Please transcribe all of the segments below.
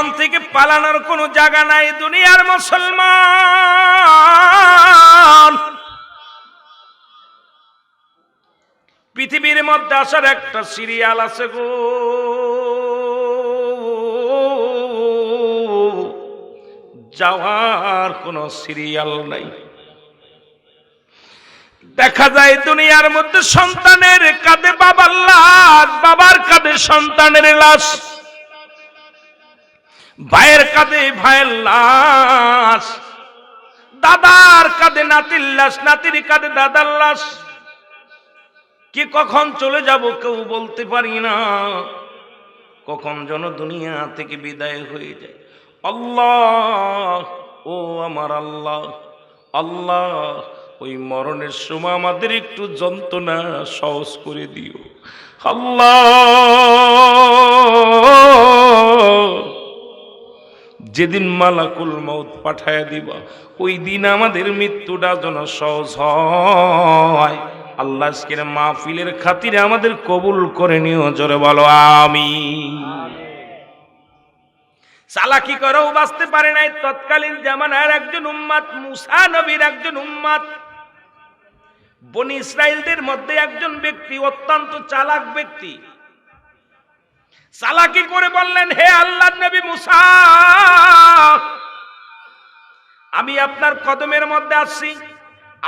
মরণ থেকে পালানোর কোনো জায়গা নাই, দুনিয়ার মুসলমান। পৃথিবীর মধ্যে আসার একটা সিরিয়াল আছে গো। যাওয়ার কোনো সিরিয়াল নাই। দেখা যায় দুনিয়ার মধ্যে সন্তানের কাঁধে বাবার লাশ, বাবার কাঁধে সন্তানের লাশ। ভাইয়ের কাঁধে ভাইয়ের লাশ, দাদার কাঁধে নাতির লাশ, নাতির কাঁধে দাদার লাশ। কি কখন চলে যাব কেউ বলতে পারি না। কখন যেন দুনিয়া থেকে বিদায় হয়ে যায়। আল্লাহ, ও আমার আল্লাহ আল্লাহ, ওই মরণের সময় আমাদের একটু যন্ত্রণা সহজ করে দিও। আল্লাহ যেদিন মালাকুল মৌত পাঠায় দিবা, ওই দিন আমাদের মৃত্যুটা যেন সহজ হয়। আল্লাহ আজকের মাহফিলের খাতিরে আমাদের কবুল করে নিও, জোরে বলো আমি চালাকি করেও বাঁচতে পারে নাই, তৎকালীন জামানার একজন উম্মাদ, মুসা নবীর একজন উম্মাদ। বনি ইসরায়েলদের মধ্যে একজন ব্যক্তি, অত্যন্ত চালাক ব্যক্তি। চালাকি করে বললেন, হে আল্লাহ নবী মুসা, আমি আপনার কদমের মধ্যে আসছি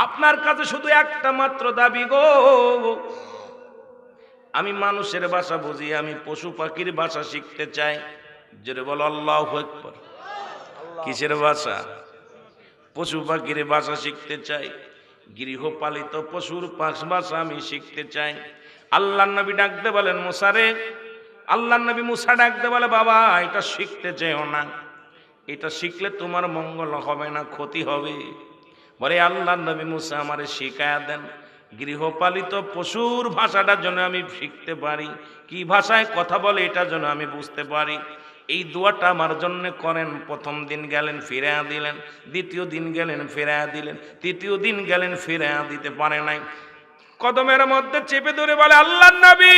আপনার কাছে শুধু একটা মাত্র দাবি গো। আমি মানুষের ভাষা বুঝি, আমি পশু পাখির ভাষা শিখতে চাই। যেটা বল, আল্লাহ কিসের ভাষা? পশু পাখির ভাষা শিখতে চাই। গৃহপালিত পশুর পাশ ভাষা আমি শিখতে চাই। আল্লাহ নবী ডাকতে বলেন মুসারে আল্লাহ নবী মুসা ডাকতে বলে, বাবা, এটা শিখতে চেয়েও না। এটা শিখলে তোমার মঙ্গল হবে না, ক্ষতি হবে। বলে, আল্লাহ নবী মুসা আমারে শিখায়া দেন। গৃহপালিত পশুর ভাষাটার জন্য আমি শিখতে পারি। কি ভাষায় কথা বলে এটা জন্য আমি বুঝতে পারি? এই দোয়াটা আমার জন্য করেন। প্রথম দিন গেলেন ফিরে দিলেন। দ্বিতীয় দিন গেলেন ফিরে দিলেন। তৃতীয় দিন গেলেন ফিরে দিতে পারে নাই। কদমের মধ্যে চেপে ধরে বলে, আল্লাহ নবী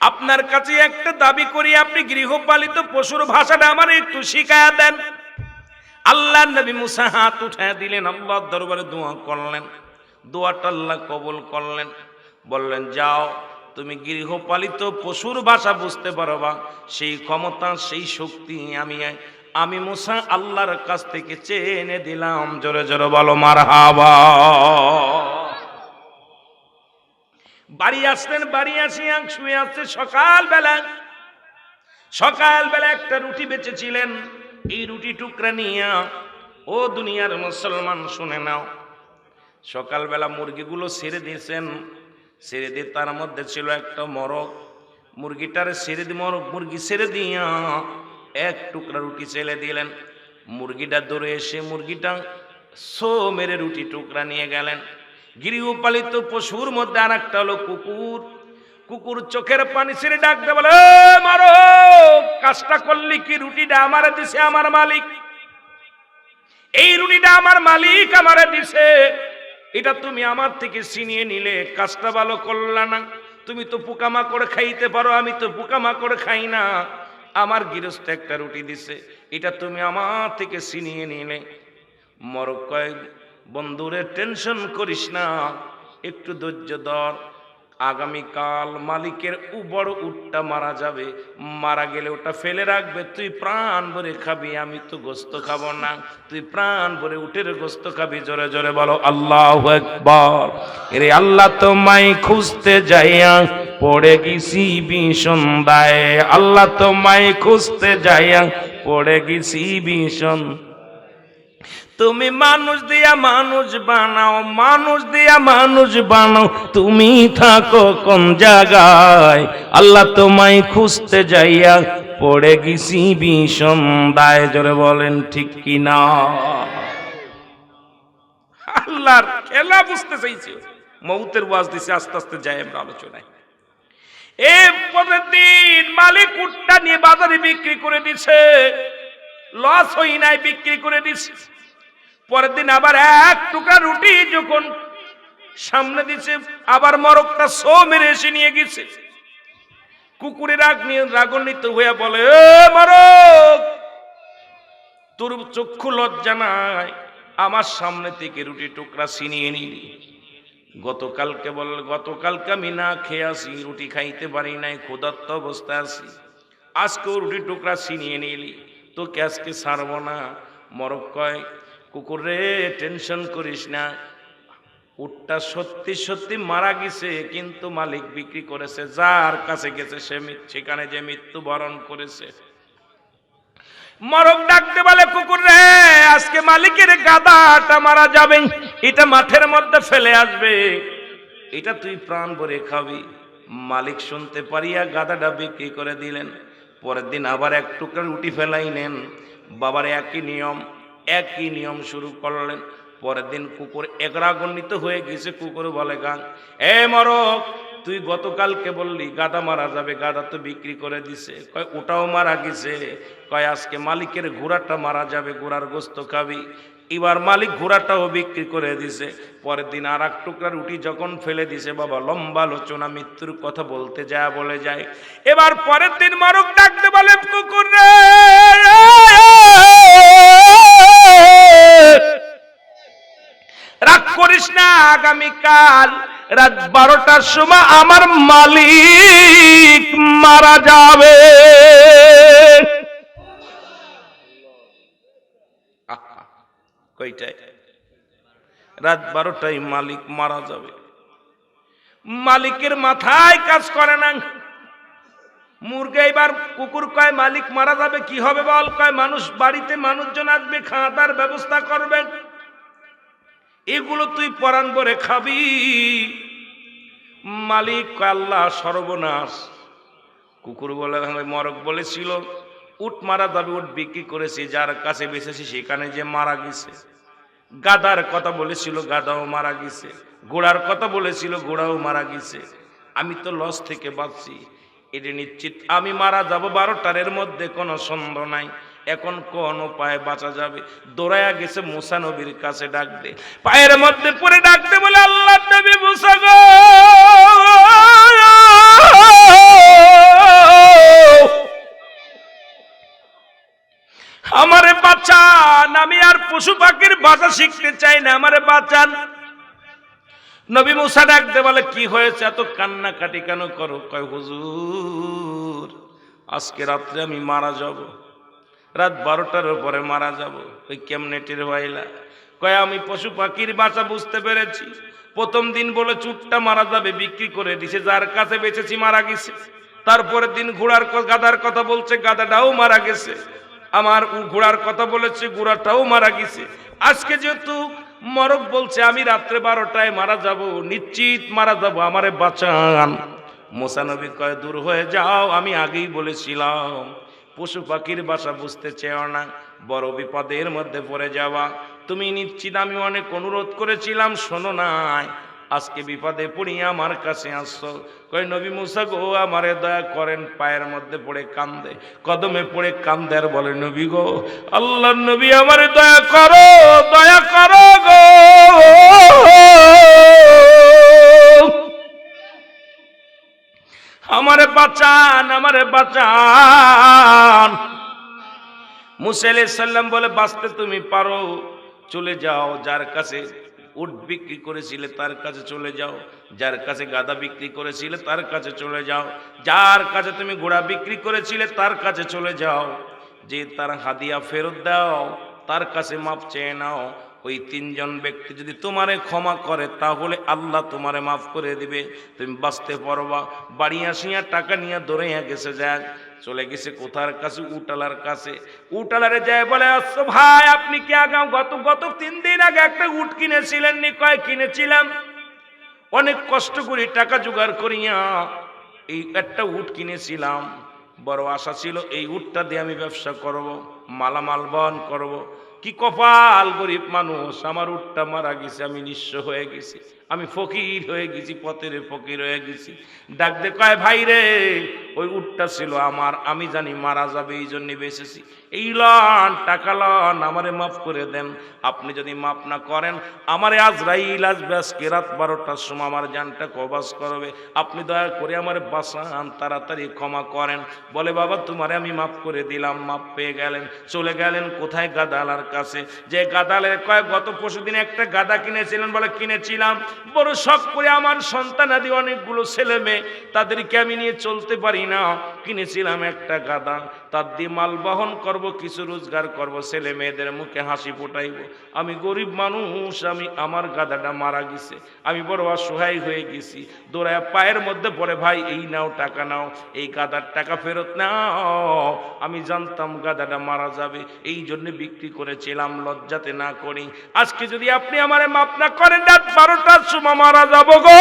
আপনার কাছে একটা দাবি করি, আপনি গৃহপালিত পশুর ভাষাটা আমার একটু শিখায়া দেন। আল্লাহ নবী মুসা হাত উঠায় দিলেন, আল্লাহর দরবারে দোয়া করলেন। দোয়াটা আল্লাহ কবল করলেন। বললেন, যাও, তুমি গৃহপালিত পশুর ভাষা বুঝতে পারবা। সেই ক্ষমতা, সেই শক্তি আমি আমি মুসা আল্লাহর কাছ থেকে চেনে দিলাম। জোরে জোরে বলো মার হাবা বাড়ি আসলেন বাড়ি আসিয়া শুয়ে আসছে সকালবেলা। সকালবেলা একটা রুটি বেঁচেছিলেন, এই রুটি টুকরা নিয়ে, ও দুনিয়ার মুসলমান, শুনে নাও। সকালবেলা মুরগিগুলো ছেড়ে দিয়েছেন, ছেড়ে দিয়ে তার মধ্যে ছিল একটা মরক মুরগিটার ছেড়ে দিয়ে মরক মুরগি ছেড়ে দিয়া এক টুকরা রুটি ছেড়ে দিলেন। মুরগিটা দৌড়ে এসে মুরগিটা সো মেরে রুটি টুকরা নিয়ে গেলেন। গৃহপালিত পশুর মধ্যে আর একটা হলো কুকুর। কুকুর চোখের পানি ছেড়ে ডাকতে বলে মারো, কাজটা করলি কি? রুটিটা আমার দিছে, আমার মালিক। এই রুটিটা আমার মালিক আমার দিছে। এটা তুমি আমার থেকে ছিনিয়ে নিলে, কাজটা ভালো করলা না। তুমি তো পোকামাকড় খাইতে পারো, আমি তো পোকামাকড় খাই না। আমার গৃহস্থ একটা রুটি দিছে, এটা তুমি আমার থেকে ছিনিয়ে নিলে। মরক কয় বন্ধুরে, টেনশন করিস না, একটু ধৈর্য ধর। আগামীকাল মালিকের উ বড় উটটা মারা যাবে, মারা গেলে ওটা ফেলে রাখবে। তুই প্রাণ ভরে খাবি, আমি তো গোস্ত খাব না। তুই প্রাণ ভরে উটের গোস্ত খাবি, জোরে জোরে বলো, আল্লাহ একবার রে আল্লাহ তোমায় খুঁজতে যাইয়া পড়ে গেছি ভীষণ দায়। আল্লাহ তোমায় খুঁজতে যাইয়া পড়ে গেছি ভীষণ তুমি মানুষ দিয়া মানুষ বানাও, মানুষ দিয়া মানুষ বানাও, তুমি থাকো কোন জায়গায়? আল্লাহ তোমায় খুঁজতে যাইয়া পড়ে গেছি ভীষণ দায় জোরে বলেন ঠিক কি না আল্লাহর খেলা বুঝতে চাইছি। মৌতের ওয়াজ দিছে, আস্তে আস্তে যাই আমরা আলোচনায়। এ দিন মালিক নিয়ে বাজারে বিক্রি করে দিছে। লস হই নাই, বিক্রি করে দিছে। পরের দিন আবার এক টুকরা রুটি যখন সামনে দিছে, আবার মরকটা সো মেরে এসে নিয়ে গেছে। কুকুরের রাগ নিয়ে রাগান্বিত হয়ে বলে মারক, তোর চক্ষু লজ্জা নাই, আমার সামনে থেকে রুটি টুকরা ছিনিয়ে নিলি। গতকালকে বল, গতকালকে আমি না খেয়ে আসি, রুটি খাইতে পারি নাই, ক্ষুধার্ত অবস্থায় আছি। আজকেও রুটি টুকরা ছিনিয়ে নিলি, তোকে আজকে ছাড়বো না। মরক কয় কুকুর, টেনশন করিস না। উটটা সত্যি সত্যি মারা গেছে, কিন্তু মালিক বিক্রি করেছে। যার কাছে গেছে সে সেখানে যে মৃত্যু বরণ করেছে। মরক ডাকতে বলে কুকুর রে আজকে মালিকের গাদাটা মারা যাবে। এটা মাঠের মধ্যে ফেলে আসবে। এটা তুই প্রাণ ভরে খাবি। মালিক শুনতে পারিয়া গাদাটা বিক্রি করে দিলেন। পরের দিন আবার এক টুকরা রুটি ফেলাই নেন বাবার একই নিয়ম একই নিয়ম শুরু করলেন। পরের দিন কুকুর একরাগণ্ডিত হয়ে গেছে। কুকুর বলে গান এ মরক, তুই গতকালকে বললি গাদা মারা যাবে গাদা তো বিক্রি করে দিছে। কয়, ওটাও মারা গেছে। কয়, আজকে মালিকের ঘোড়াটা মারা যাবে, ঘোড়ার গোস্ত খাবি। এবার মালিক ঘোড়াটাও বিক্রি করে দিছে। পরের দিন আর এক টুকরা রুটি যখন ফেলে দিছে, বাবা, লম্বা আলোচনা, মৃত্যুর কথা বলতে যায় বলে যায়। এবার পরের দিন মারুক ডাকতে বলে, কুকুর রে করিস না আগামীকাল। রাত বারোটার সময় আমার মালিক মারা যাবে। রাত বারোটায় মালিক মারা যাবে। মালিকের মাথায় কাজ করে না। মুরগে এবার কুকুর কয়, মালিক মারা যাবে, কি হবে বল? কয়, মানুষ বাড়িতে মানুষজন আসবে খাওয়া দাওয়ার ব্যবস্থা করবেন এগুলো তুই পরাণ করে খাবি। মালিক আল্লাহ, সর্বনাশ। কুকুর বলে মরক বলেছিল, উট মারা যাবে, উট বিক্রি করেছি, যার কাছে বেঁচেছি সেখানে যে মারা গেছে। গাদার কথা বলেছিল, গাদাও মারা গেছে। ঘোড়ার কথা বলেছিল, ঘোড়াও মারা গেছে। আমি তো লস থেকে বাঁচছি, এটা নিশ্চিত। আমি মারা যাব বারোটারের মধ্যে, কোনো সন্দেহ নাই। এখন কোন উপায় বাঁচা যাবে? দৌড়াইয়া গেছে মুসা নবীর কাছে ডাক দে। পায়ের মধ্যে পরে ডাকতে বলে, আল্লাহ নবী মুসা গো! আমারে বাঁচান, আমি আর পশু পাখির ভাষা শিখতে চাই না, আমারে বাঁচান। নবী মুসা ডাকতে বলে, কি হয়েছে? এত কান্নাকাটি কেন করো? কয়, হুজুর, আজকে রাত্রে আমি মারা যাব। রাত বারোটার পরে মারা যাব। ওই কেমনে টের হইলা কয়, আমি পশু পাখির বাসা বুঝতে পেরেছি। প্রথম দিন বলে চুটটা মারা যাবে, বিক্রি করে দিছে, যার কাছে বেঁচেছি মারা গেছে। তারপরের দিন ঘোড়ার গাদার কথা বলছে গাদাটাও মারা গেছে। আমার ঘোড়ার কথা বলেছে ঘোড়াটাও মারা গেছে। আজকে যেহেতু মরক বলছে, আমি রাত্রে বারোটায় মারা যাব, নিশ্চিত মারা যাব, আমারে বাঁচান। মোসানবী কয়, দূর হয়ে যাও, আমি আগেই বলেছিলাম। পশু পাখির বাসা বুঝতে চেও না। বড় বিপদের মধ্যে পড়ে যাওয়া। তুমি নিশ্চিত আমি অনেক অনুরোধ করেছিলাম, শোনো নাই। আজকে বিপদে পড়িয়া আমার কাছে আসছো কই নবী মুসা গো, আমারে দয়া করেন, পায়ের মধ্যে পড়ে কান্দে, কদমে পড়ে কান্দে। আর বলে, নবী গো আল্লাহ নবী আমারে দয়া করো দয়া করো গো। আমারে বাঁচান আমারে বাঁচান। মুসা সাল্লাম বলে, বাঁচতে তুমি পারো, চলে যাও, যার কাছে উট বিক্রি করেছিলে তার কাছে চলে যাও, যার কাছে গাদা বিক্রি করেছিলে তার কাছে চলে যাও, যার কাছে তুমি ঘোড়া বিক্রি করেছিলে তার কাছে চলে যাও, যে তার হাদিয়া ফেরত দাও, তার কাছে মাপ চেয়ে নাও ওই তিনজন ব্যক্তি যদি তোমারে ক্ষমা করে, তাহলে আল্লাহ তোমারে মাফ করে দিবে। তুমি বাঁচতে পারবা। বাড়ি আসিয়া টাকা নিয়ে দৌড়াইয়া গেছে যাক চলে গেছে কোথার কাছে? উটালার কাছে। উটালারে যায় বলে আসছো ভাই, আপনি কি আগাম গত গত তিন দিন আগে একটা উট কিনেছিলেন নি? কয়, কিনেছিলাম। অনেক কষ্ট করে টাকা জোগাড় করিয়া এই একটা উট কিনেছিলাম। বড় আশা ছিল এই উটটা দিয়ে আমি ব্যবসা করব, মালামাল বহন করব। কি কপাল গরিব মানুষ, আমার উঠটা মারা গেছে, আমি নিঃস্ব হয়ে গেছি, আমি ফকির হয়ে গেছি, পথের ফকির হয়ে গেছি। ডাক দে কয়, ভাই রে, ওই উঠটা ছিল আমার, আমি জানি মারা যাবে, এই জন্য বেঁচেছি। এই লন, টাকা লন, আমারে মাফ করে দেন। আপনি যদি মাফ না করেন, আমারে আজরাইল আসবে, আজকে রাত বারোটার সময় আমার জানটা কবাস করবে। আপনি দয়া করে আমার বাসান তাড়াতাড়ি ক্ষমা করেন। বলে, বাবা, তোমারে আমি মাফ করে দিলাম, মাফ পেয়ে গেলেন, চলে গেলেন, কোথায় গাদালার কাছে যে গাদালের কয় গত পরশু দিনে একটা গাদা কিনেছিলেন বলে কিনেছিলাম। বড় শখ করে আমার সন্তানাদি অনেকগুলো ছেলে মেয়ে, তাদেরকে আমি নিয়ে চলতে পারি না। কিনেছিলাম একটা গাদা। তার দিয়ে মাল বহন করব, কিছু রোজগার করব, ছেলে মেয়েদের মুখে হাসি ফোটাইব। আমি গরিব মানুষ, আমি, আমার গাদাটা মারা গেছে। আমি বড় অসহায় হয়ে গেছি। দৌড়ায় পায়ের মধ্যে পড়ে, ভাই, এই নাও, টাকা নাও, এই গাদার টাকা ফেরত নাও। আমি জানতাম গাদাটা মারা যাবে। এই জন্য বিক্রি করেছিলাম, লজ্জাতে না করি। আজকে যদি আপনি আমার মাপ না করেন, রাত বারোটার সময় মারা যাব গো।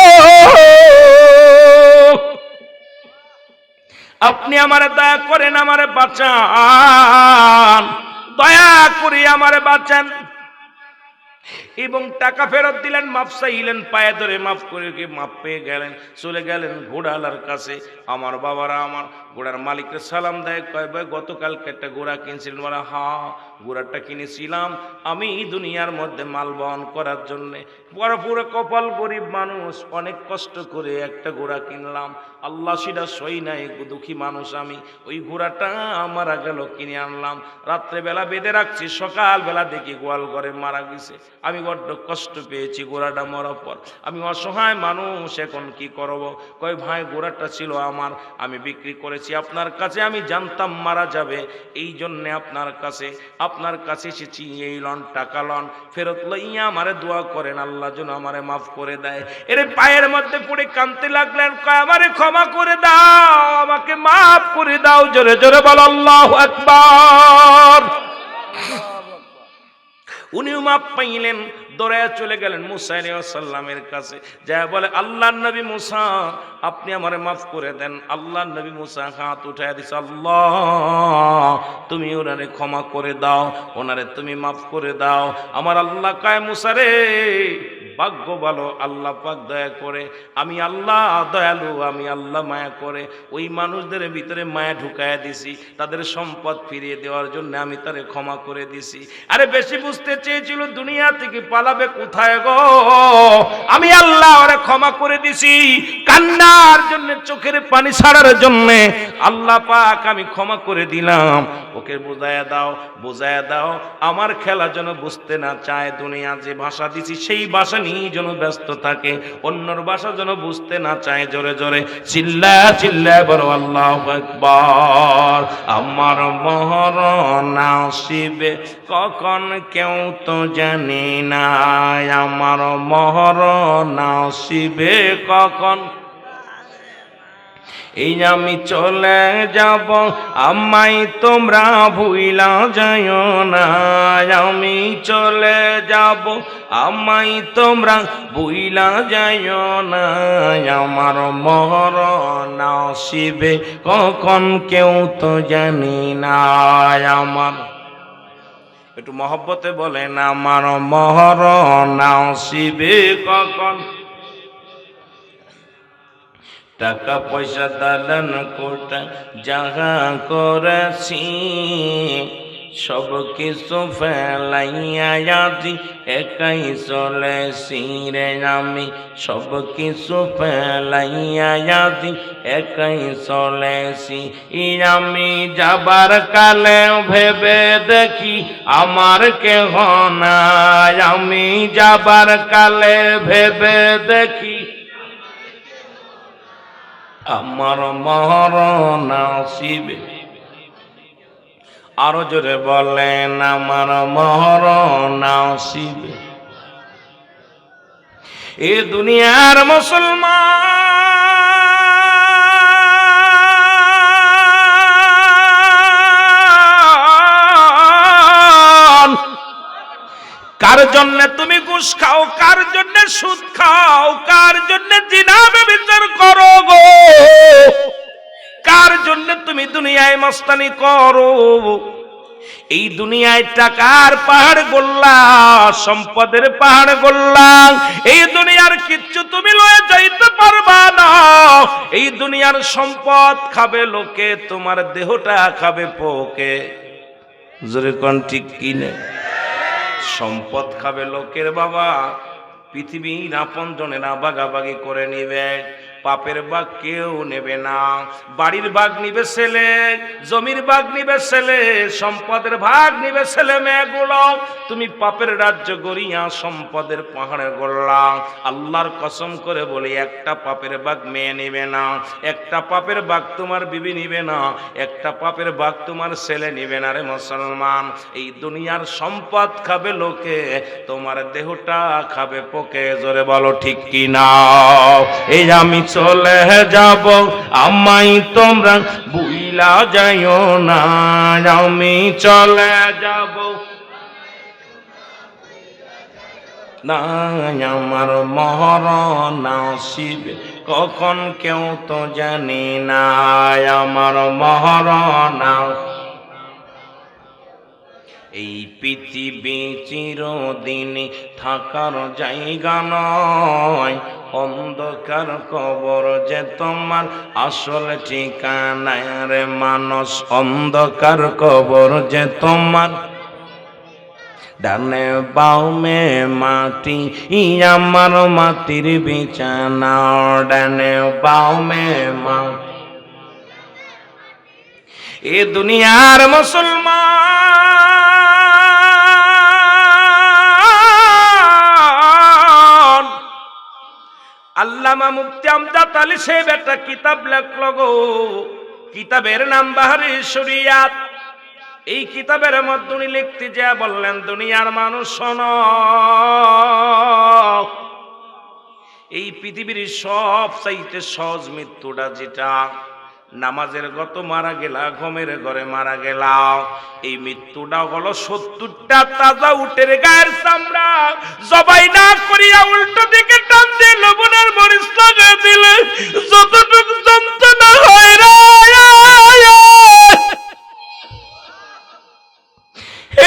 আপনি আমারে দয়া করেন, আমারে বাঁচান। দয়া করে আমারে বাঁচান। এবং টাকা ফেরত দিলেন মাপ চাইলেন, পায়ে ধরে মাফ করে মাপ পেয়ে গেলেন, চলে গেলেন ঘোড়ালার কাছে। আমার বাবারা আমার ঘোড়ার মালিককে সালাম দেয়, কয়, ভাই, গতকালকে একটা ঘোড়া কিনছিলেন? বলে, হা, ঘোড়াটা কিনেছিলাম আমি দুনিয়ার মধ্যে মাল বহন করার জন্যে। বড় পুরো কপাল গরিব মানুষ, অনেক কষ্ট করে একটা ঘোড়া কিনলাম। আল্লাহ সেটা সই নাই, দুঃখী মানুষ আমি। ওই ঘোড়াটা মারা গেল, কিনে আনলাম। রাত্রেবেলা বেঁধে রাখছি, সকালবেলা দেখি গোয়াল ঘরে মারা গেছে। আমি বড্ড কষ্ট পেয়েছি ঘোড়াটা মরার পর। আমি অসহায় মানুষ, এখন কি করব? কয়, ভাই ঘোড়াটা ছিল আমার, আমি বিক্রি করেছি। আপনার কাছে আমি জানতাম মারা যাবে। এই জন্যে আপনার কাছে আপনার কাছে এসেছি, এই লন, টাকা লন। ফেরত লইয়া আমারে দোয়া করেন, আল্লাহ যেন আমারে মাফ করে দেয়। এর পায়ের মধ্যে পড়ে কানতে লাগলেন, কয়, আমারে ক্ষমা করে দাও, আমাকে মাফ করে দাও। জোরে জোরে বল, আল্লাহ আকবার। উনিও মাপ পাইলেন দৌড়ায় চলে গেলেন মুসা সাল্লামের কাছে। যা বলে আল্লাহ নবী মুসা, আপনি আমারে মাফ করে দেন। আল্লাহ নবী মুসা হাত উঠায় দিছে, আল্লাহ, তুমি ওনারে ক্ষমা করে দাও, ওনারে তুমি মাফ করে দাও। আমার আল্লাহ কায় মুসা রে, ভাগ্য ভালো, আল্লাহ পাক দয়া করে। আমি আল্লাহ দয়ালু, আমি আল্লাহ মায়া করে। ওই মানুষদের ভিতরে মায়া ঢুকায় দিছি, তাদের সম্পদ ফিরিয়ে দেওয়ার জন্য আমি তারে ক্ষমা করে দিছি। আরে বেশি বুঝতে চেয়েছিল দুনিয়া থেকে পালাবে কোথায় গো আমি আল্লাহ ওরে ক্ষমা করে দিছি। কান্নার জন্য, চোখের পানি ছাড়ার জন্য আল্লাহ পাক আমি ক্ষমা করে দিলাম। ওকে বোঝায় দাও বোঝায় দাও, আমার খেলা যেন বুঝতে না চায়, দুনিয়া যে ভাষা দিছি সেই ভাষা নিয়ে যেন ব্যস্ত থাকে, অন্যর ভাষা যেন বুঝতে না চায় জোরে জোরে। চিল্লা চিল্লা বড় আল্লাহ একবার আমার মহরণ আসিবে, কখন কেউ তো জানি না আমার মহরণ আসিবে কখন? এই আমি চলে যাব আমাই তোমরা ভুইলা যায় না। আমি চলে যাব আমাই তোমরা ভুইলা যায় না। আমার মরণ আসিবে কখন কেউ তো জানি না। আমার একটু মহব্বতে বলেন আমার নাও শিবে কখন? টাকা পয়সা দালান কোটা জাগা করেছি সব কিছু ফেলাইয়া আজি একাই চলেছি রে আমি সব কিছু ফেলাইয়া আজি একাই চলেছি ই আমি যাবার কালে ভেবে দেখি আমার কেহ নাই। আমি যাবার কালে ভেবে দেখি আমার মরণ আসিবে আরও জোরে বলেন, আমার মরণ আসিবে এ দুনিয়ার মুসলমান। কার জন্য তুমি ঘুষ খাও, কার জন্য সুদ খাও, কার জন্য জিনাবে বিচার করো গো? জন্য তুমি দুনিয়ায় মস্তানি করো। এই দুনিয়ায় টাকার পাহাড় গোল্লা, সম্পদের পাহাড় গোল্লা, এই দুনিয়ার কিচ্ছু তুমি লয়ে যাইতে পারবা না। এই দুনিয়ার সম্পদ খাবে লোকে, তোমার দেহটা খাবে পোকে। জোরে কোন ঠিক কিনে সম্পদ খাবে লোকের বাবা, পৃথিবীর আপন জনেরা বাগাবাগি করে নিবে। পাপের বাঘ কেউ নেবে না। বাড়ির ভাগ নিবে ছেলে, জমির ভাগ নিবে ছেলে, সম্পদের ভাগ নিবে ছেলে মেয়েগুলো। তুমি পাপের রাজ্য গড়িয়া সম্পদের পাহাড়ে গড়লা। আল্লাহর কসম করে বলি, একটা পাপের ভাগ মেয়ে নিবে না। একটা পাপের ভাগ তোমার বিবি নিবে না। একটা পাপের ভাগ তোমার ছেলে নিবে না রে মুসলমান। এই দুনিয়ার সম্পদ খাবে লোকে, তোমার দেহটা খাবে পোকে। জোরে বলো, ঠিক কি না এই আমি চলে যাব। আমাই তোমরা বুইলা যাইও না, আমি চলে যাব। না, আমার মহরণ আসিবে কখন কেউ তো জানি না, আমার মহরণ এই পৃথিবী চিরদিন থাকার জায়গা নয় অন্ধকার কবর যে তোমার আসল ঠিকানা রে মানুষ, অন্ধকার কবর যে তোমার। ডানে বাউমে মাটি আমার মাটির বিছানা। ডানে বাউমে মাটি। এ দুনিয়ার মুসলমান আল্লামা মুফতি আমজাদ আলী সাহেব একটা কিতাব লেখল গো। কিতাবের নাম বাহারি শরিয়াত। এই কিতাবের মধ্যে উনি লিখতে যা বললেন, দুনিয়ার মানুষ শোন। এই পৃথিবীর সব চাইতে সহজ মৃত্যুটা যেটা নামাজের গত মারা গেলা, ঘমের ঘরে মারা গেলা। এই মৃত্যুটা হলো সত্তরটা তাজা উটের গায়ের চামড়া। জবাই না করিয়া উল্টো দিকে টান দিয়ে লবণের মরিচ লাগিয়ে দিলে যতটুকু যন্ত্রণা হয়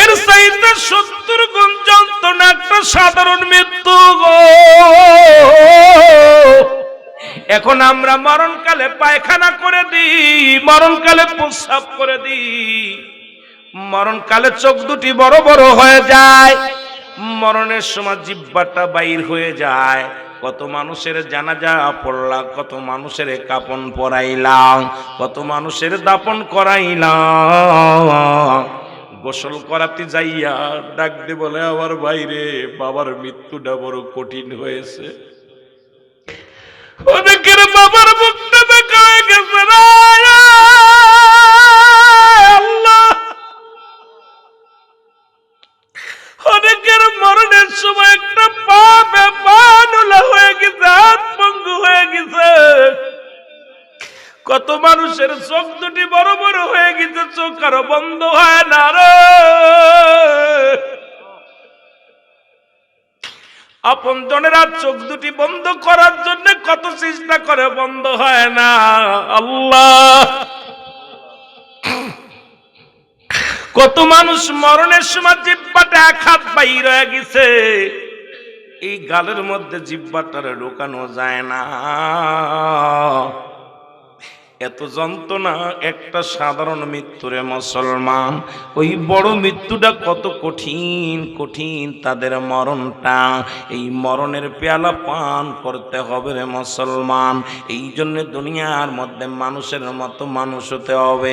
এর চাইতে সত্তর গুণ যন্ত্রণা একটা সাধারণ মৃত্যু গো। এখন আমরা মরণকালে পায়খানা করে দিই, মরণকালে প্রস্রাব করে দিই। মরণকালে চোখ দুটি বড় বড় হয়ে যায়, মরণের সময় জিব্বাটা বাইর হয়ে যায়। কত মানুষের জানাজা পড়লাম, কত মানুষের কাপন পরাইলাম, কত মানুষের দাপন করাইলাম। গোসল করাতে যাইয়া ডাক দে বলে, আমার বাইরে বাবার মৃত্যুটা বড় কঠিন হয়েছে। অনেকের বাবার মুখটা দেখা গেছে অনেকের মরণের সময় একটা পা পানুলা হয়ে গেছে হাত পঙ্গু হয়ে গেছে। কত মানুষের চোখ দুটি বড় বড় হয়ে গেছে, চোখ আরও বন্ধ হয় না রে। আপন জনেরা চোখ দুটি বন্ধ করার জন্য কত চেষ্টা করে বন্ধ হয় না। আল্লাহ। কত মানুষ মরণের সময় জিব্বাটা এক হাত বাইর রয়ে গেছে। এই গালের মধ্যে জিব্বাটারে ঢোকানো যায় না। এত যন্ত্রণা, একটা সাধারণ মৃত্যুরে মুসলমান। ওই বড় মৃত্যুটা কত কঠিন কঠিন তাদের মরণটা। এই মরণের পেয়ালা পান করতে হবে রে মুসলমান। এই জন্য দুনিয়ার মধ্যে মানুষের মতো মানুষ হতে হবে।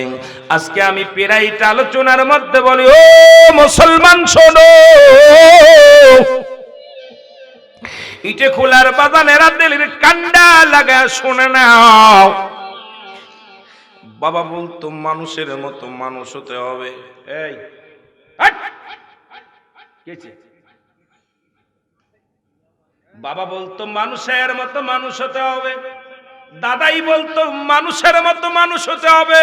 আজকে আমি পেরাইটা আলোচনার মধ্যে বলি, ও মুসলমান শোনো। ইটে খোলার বাজানেরা দিলের কান্ডা লাগা শোনে নাও বাবা বলতো, মানুষের মতো মানুষ হতে হবে। এই? বাবা বলতো, মানুষের মতো মানুষ হতে হবে। দাদাই বলতো, মানুষের মতো মানুষ হতে হবে।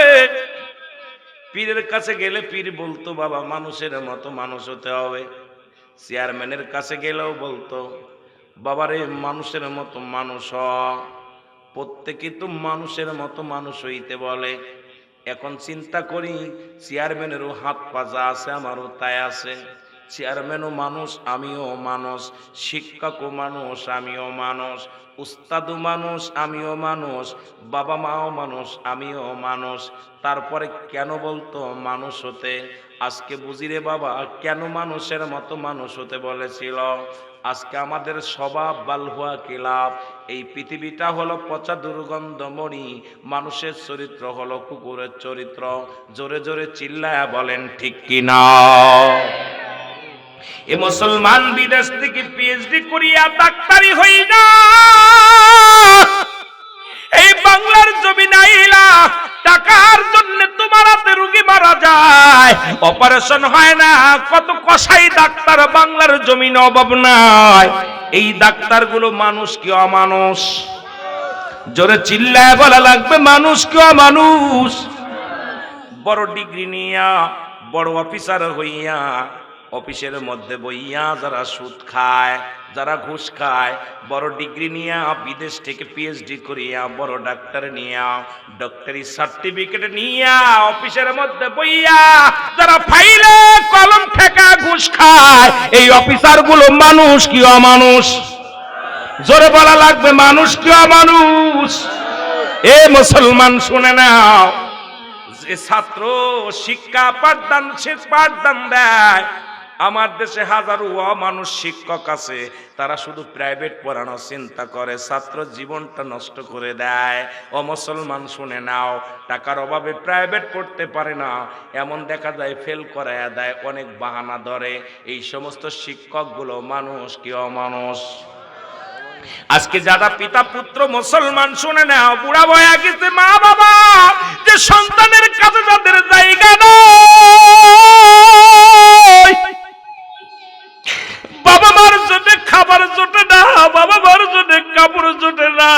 পীরের কাছে গেলে পীর বলতো, বাবা, মানুষের মতো মানুষ হতে হবে। চেয়ারম্যানের কাছে গেলেও বলতো, বাবারে, মানুষের মতো মানুষ। প্রত্যেকে তো মানুষের মতো মানুষ হইতে বলে। এখন চিন্তা করি, চেয়ারম্যানেরও হাত পাজা আছে, আমারও তাই আছে। চেয়ারম্যানও মানুষ, আমিও মানুষ, শিক্ষকও মানুষ, আমিও মানুষ, উস্তাদও মানুষ, আমিও মানুষ বাবা মাও মানুষ, আমিও মানুষ। তারপরে কেন বলতো, মানুষ হতে আজকে বুঝি রে বাবা, কেন মানুষের মতো মানুষ হতে বলেছিল? আজকে আমাদের স্বভাব বালহুয়া কিলাপ এই পৃথিবীটা হলো পচা দুর্গন্ধমণি মানুষের চরিত্র হলো কুকুরের চরিত্র। জোরে জোরে চিল্লায়া বলেন, ঠিক কিনা এ মুসলমান বিদেশ থেকে পিএইচডি করিয়া ডাক্তারি হই না। এই বাংলার জমি নাইলা টাকার জন্য তোমার হাতে রুগী মারা যায়। অপারেশন হয় না, কত কসাই ডাক্তার বাংলার জমিন অভাব নাই। এই ডাক্তারগুলো মানুষ কি অমানুষ? জোরে চিল্লায় বলা লাগবে, মানুষ কি অমানুষ? বড় ডিগ্রি নিয়া, বড় অফিসার হইয়া, অফিসের মধ্যে বইয়া যারা সুদ খায় যারা ঘুষ খায়, বড় ডিগ্রি নিয়া, বিদেশ থেকে পিএইচডি করিয়া, বড় ডাক্তার নিয়া ডক্টরি সার্টিফিকেট নিয়া অফিসের মধ্যে বইয়া, যারা ফাইলে কলম ঠেকা ঘুষ খায়, এই অফিসারগুলো মানুষ কি অমানুষ? জোরে বলা লাগবে, মানুষ কি অমানুষ? এ মুসলমান, শুনে নাও। যে ছাত্র শিক্ষা পাঠদান, সে পাঠদান দেয় আমার দেশে হাজারো অমানুষ শিক্ষক আছে, তারা শুধু প্রাইভেট পড়ানো চিন্তা করে, ছাত্র জীবনটা নষ্ট করে দেয়। ও মুসলমান, শুনে নাও, টাকার অভাবে প্রাইভেট পড়তে পারে না। এমন দেখা যায় ফেল করায় দেয়, অনেক বাহানা ধরে। এই সমস্ত শিক্ষকগুলো মানুষ, কি অমানুষ? আজকে যারা পিতা পুত্র মুসলমান, শুনে নাও, বুড়া বয়া গেছে মা বাবা যে সন্তানের কাছে যাদের জায়গা নয় বাবা মার জন্য কাপড় জোটে না।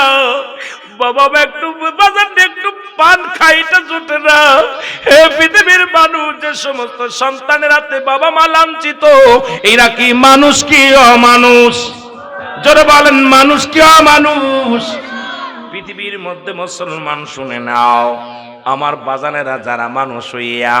বাবা একটু বাজার একটু পান খাইটা জোটে না। হে পৃথিবীর মানুষ, যে সমস্ত সন্তানের হাতে বাবা মা লাঞ্ছিত, এরা কি মানুষ কি অমানুষ? জোরে বলেন, মানুষ কি মানুষ পৃথিবীর মধ্যে মুসলমান শুনে নাও, আমার বাজানেরা যারা মানুষ হইয়া